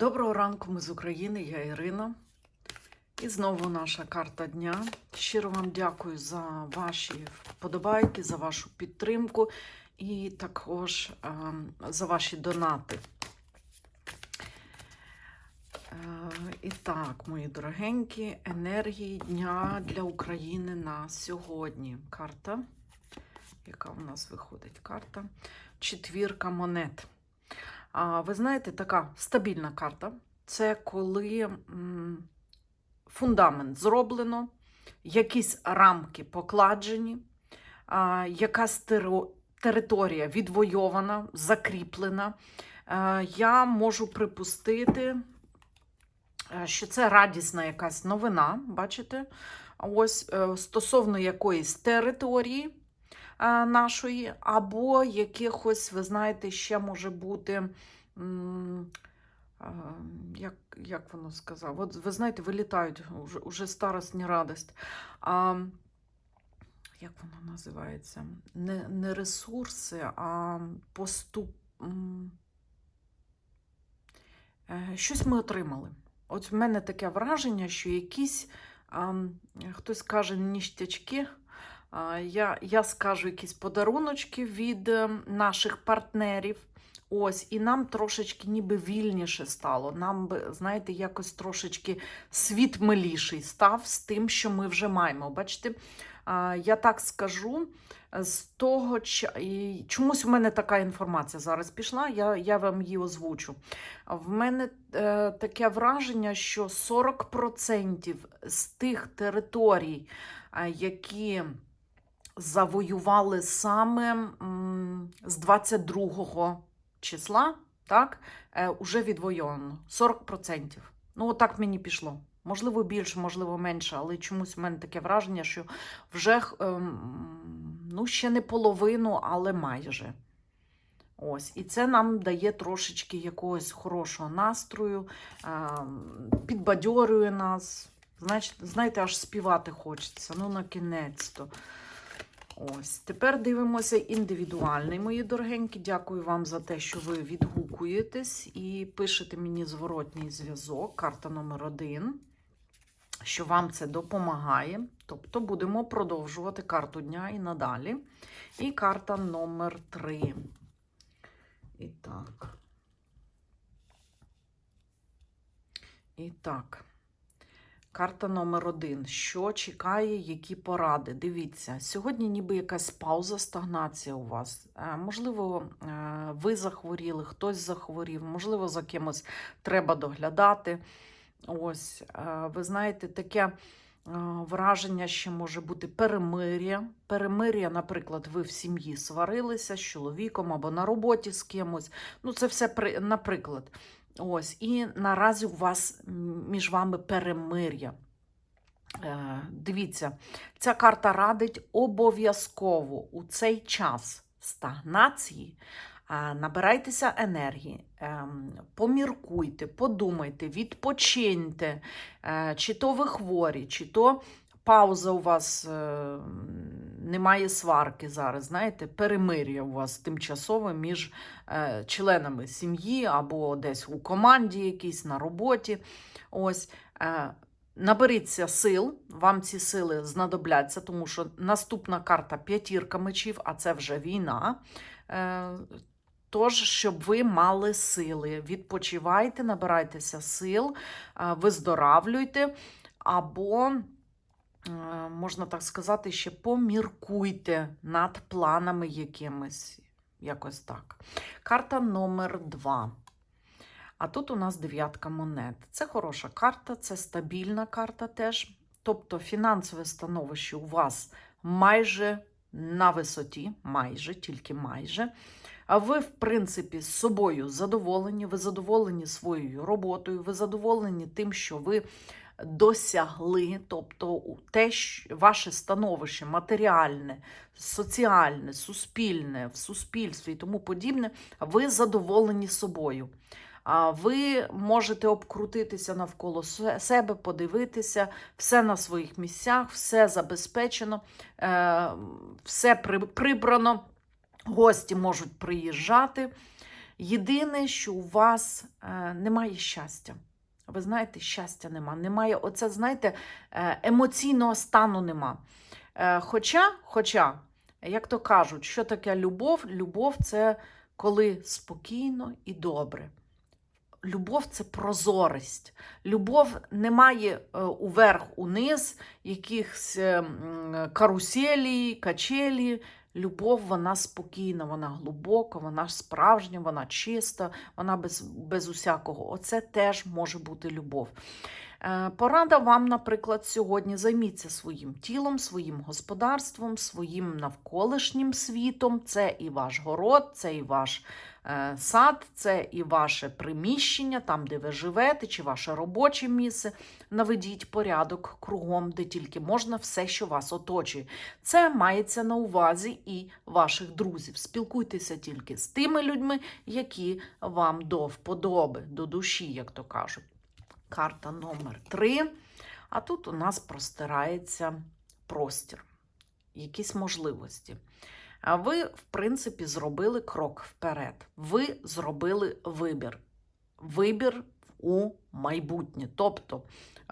Доброго ранку, ми з України, я Ірина. І знову наша карта дня. Щиро вам дякую за ваші вподобайки, за вашу підтримку і також е, за ваші донати. Е, і так, мої дорогенькі, енергії дня для України на сьогодні. Карта, яка у нас виходить? Карта четвірка монет. Ви знаєте, така стабільна карта. Це коли фундамент зроблено, якісь рамки покладжені, якась територія відвойована, закріплена. Е, я можу припустити, е, що це радісна якась новина, бачите? Ось е, стосовно якоїсь території нашої, або якихось, ви знаєте, ще може бути. е, Як, як воно сказав? От ви знаєте, вилітають уже, уже старость, не радость. А, як воно називається? Не, не ресурси, а поступ. е, Щось ми отримали. От в мене таке враження, що якісь а, хтось каже ніштячки. Я, я скажу якісь подаруночки від е, наших партнерів. Ось, і нам трошечки ніби вільніше стало. Нам би, знаєте, якось трошечки світ миліший став з тим, що ми вже маємо. Бачите, я так скажу, з того, чомусь в мене така інформація зараз пішла, я, я вам її озвучу. В мене е, таке враження, що 40% з тих територій, е, які завоювали саме з 22 числа, так, е, уже відвоювано. 40%. Ну, отак мені пішло. Можливо, більше, можливо, менше, але чомусь у мене таке враження, що вже ем, ну, ще не половину, але майже. Ось, і це нам дає трошечки якогось хорошого настрою, ем, підбадьорює нас. Знаєте, аж співати хочеться. Ну, на кінець-то. Ось, тепер дивимося індивідуальний, мої дорогенькі. Дякую вам за те, що ви відгукуєтесь і пишете мені зворотній зв'язок, карта номер один, що вам це допомагає. Тобто будемо продовжувати карту дня і надалі. І карта номер три. І так. І так. Карта номер один. Що чекає, які поради? Дивіться, сьогодні ніби якась пауза, стагнація у вас. Е, Можливо, е, ви захворіли, хтось захворів, можливо, за кимось треба доглядати. Ось, е, ви знаєте, таке враження ще може бути перемир'я. Перемир'я, наприклад, ви в сім'ї сварилися з чоловіком або на роботі з кимось. Ну, це все при- наприклад. Ось, і наразі у вас між вами перемир'я. Е, Дивіться, ця карта радить обов'язково у цей час стагнації. е, Набирайтеся енергії, ем, поміркуйте, подумайте, відпочиньте, е, чи то ви хворі, чи то пауза у вас е, немає сварки зараз, знаєте, перемир'я у вас тимчасове між е, членами сім'ї або десь у команді якійсь на роботі. Ось. Е, Наберіться сил, вам ці сили знадобляться, тому що наступна карта п'ятірка мечів, а це вже війна. Е, Тож, щоб ви мали сили, відпочивайте, набирайтеся сил, е, виздоравлюйте, або, можна так сказати, ще поміркуйте над планами якимись. Якось так. Карта номер два. А тут у нас дев'ятка монет. Це хороша карта, це стабільна карта теж. Тобто фінансове становище у вас майже на висоті, майже, тільки майже. А ви, в принципі, з собою задоволені, ви задоволені своєю роботою, ви задоволені тим, що ви досягли, тобто те, ваше становище матеріальне, соціальне, суспільне, в суспільстві і тому подібне, ви задоволені собою. Ви можете обкрутитися навколо себе, подивитися, все на своїх місцях, все забезпечено, е, все прибрано, гості можуть приїжджати. Єдине, що у вас е, немає щастя. Ви знаєте, щастя нема. Немає, оце, знаєте, е, емоційного стану нема. Е, Хоча, хоча, як то кажуть, що таке любов? Любов це коли спокійно і добре. Любов це прозорість. Любов не має е, уверх, униз, якихось е, каруселі, качелі. Любов, вона спокійна, вона глибока, вона справжня, вона чиста, вона без, без усякого. Оце теж може бути любов. Е, Порада вам, наприклад, сьогодні займіться своїм тілом, своїм господарством, своїм навколишнім світом. Це і ваш город, це і ваш е, сад, це і ваше приміщення, там, де ви живете, чи ваше робоче місце. Наведіть порядок кругом, де тільки можна, все, що вас оточує. Це мається на увазі і ваших друзів. Спілкуйтеся тільки з тими людьми, які вам до вподоби, до душі, як то кажуть. Карта номер 3. А тут у нас простирається простір, якісь можливості. Ви, в принципі, зробили крок вперед. Ви зробили вибір. Вибір у майбутнє. Тобто,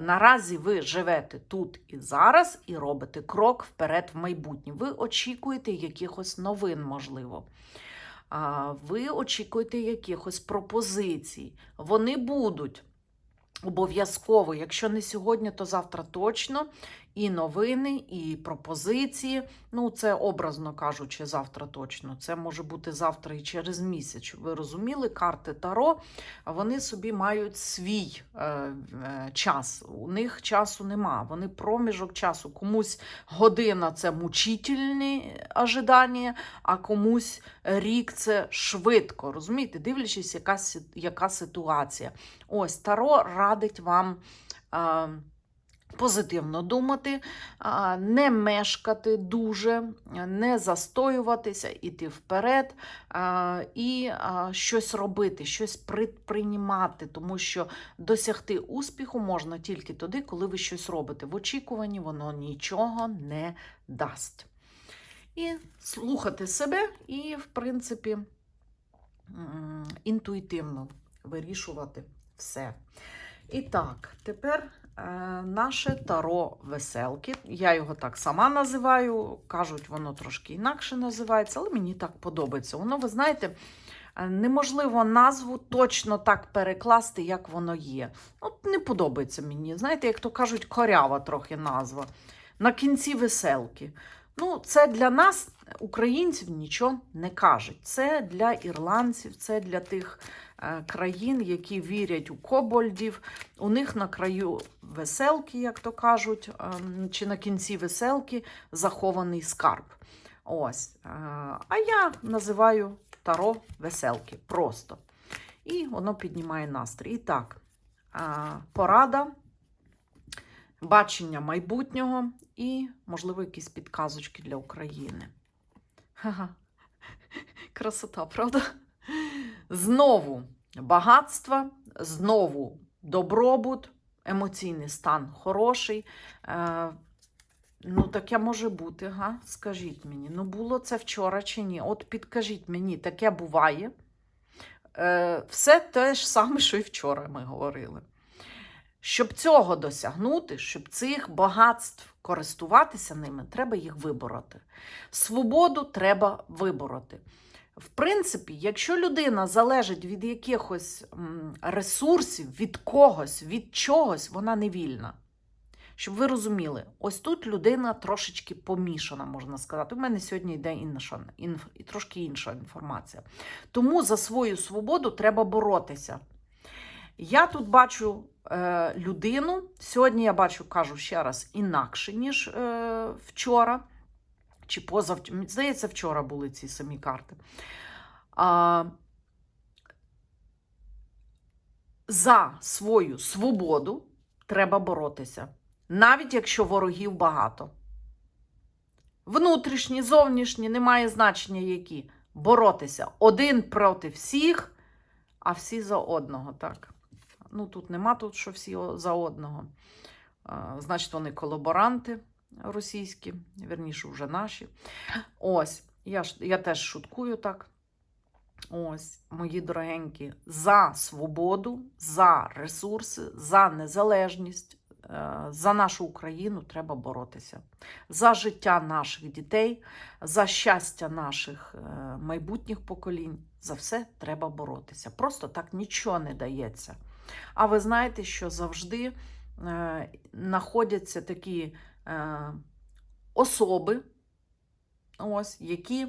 наразі ви живете тут і зараз і робите крок вперед в майбутнє. Ви очікуєте якихось новин, можливо. Ви очікуєте якихось пропозицій. Вони будуть. Обов'язково, якщо не сьогодні, то завтра точно. І новини, і пропозиції. Ну, це образно кажучи, завтра точно. Це може бути завтра і через місяць. Ви розуміли, карти Таро вони собі мають свій е, е, час. У них часу нема. Вони проміжок часу. Комусь година це мучительні ожидання, а комусь рік це швидко. Розумієте, дивлячись, яка, яка ситуація. Ось Таро радить вам. Е, Позитивно думати, не мешкати дуже, не застоюватися, іти вперед і щось робити, щось предприймати, тому що досягти успіху можна тільки тоді, коли ви щось робите. В очікуванні воно нічого не дасть. І слухати себе, і, в принципі, інтуїтивно вирішувати все. І так, тепер наше таро веселки. Я його так сама називаю. Кажуть, воно трошки інакше називається, але мені так подобається. Воно, ви знаєте, е, неможливо назву точно так перекласти, як воно є. От не подобається мені. Знаєте, як то кажуть, корява трохи назва. На кінці веселки. Ну, це для нас, українців, нічого не кажуть. Це для ірландців, це для тих е, країн, які вірять у кобольдів. У них на краю веселки, як то кажуть, ем, чи на кінці веселки захований скарб. Ось. е, А я називаю таро веселки. Просто. І воно піднімає настрій. І так, е, порада, бачення майбутнього і, можливо, якісь підказочки для України. Ха-ха. Красота, правда? Знову багатство, знову добробут, емоційний стан хороший. Е, ну, таке може бути, га? скажіть мені. Ну, було це вчора чи ні? От підкажіть мені, таке буває. Е, все те ж саме, що і вчора ми говорили. Щоб цього досягнути, щоб цих багатств користуватися ними, треба їх вибороти. Свободу треба вибороти. В принципі, якщо людина залежить від якихось ресурсів, від когось, від чогось, вона не вільна. Щоб ви розуміли, ось тут людина трошечки помішана, можна сказати. У мене сьогодні йде інша, інф, трошки інша інформація. Тому за свою свободу треба боротися. Я тут бачу е, людину. Сьогодні я бачу, кажу ще раз, інакше, ніж е, вчора. Чи позавчора. Здається, вчора були ці самі карти. А, за свою свободу треба боротися, навіть якщо ворогів багато. Внутрішні, зовнішні, немає значення які. Боротися один проти всіх, а всі за одного. так. Ну, тут нема тут, що всі за одного. А, значить, вони колаборанти російські, вірніше, вже наші. Ось, я, я теж шуткую так. Ось, мої дорогенькі, за свободу, за ресурси, за незалежність, е, за нашу Україну треба боротися. За життя наших дітей, за щастя наших е, майбутніх поколінь. За все треба боротися. Просто так нічого не дається. А ви знаєте, що завжди е, знаходяться такі особи, ось, які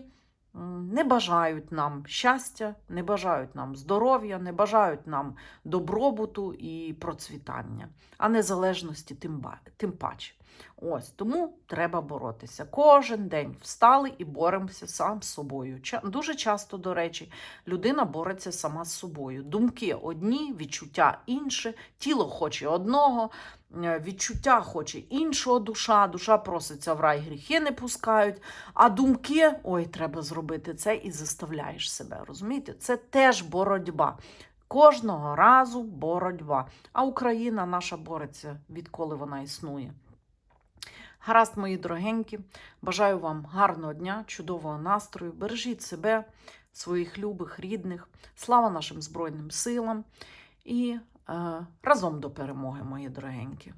не бажають нам щастя, не бажають нам здоров'я, не бажають нам добробуту і процвітання, а незалежності тим, тим паче. Ось тому треба боротися. Кожен день встали і боремося сам з собою. Дуже часто, до речі, людина бореться сама з собою. Думки одні, відчуття інше, тіло хоче одного, е, відчуття хоче іншого душа, душа проситься в рай, гріхи не пускають. А думки, ой, треба зробити це і заставляєш себе. Розумієте? Це теж боротьба. Кожного разу боротьба. А Україна наша бореться, відколи вона існує. Гаразд, мої дорогенькі, бажаю вам гарного дня, чудового настрою. Бережіть себе, своїх любих, рідних. Слава нашим Збройним силам і е, разом до перемоги, мої дорогенькі.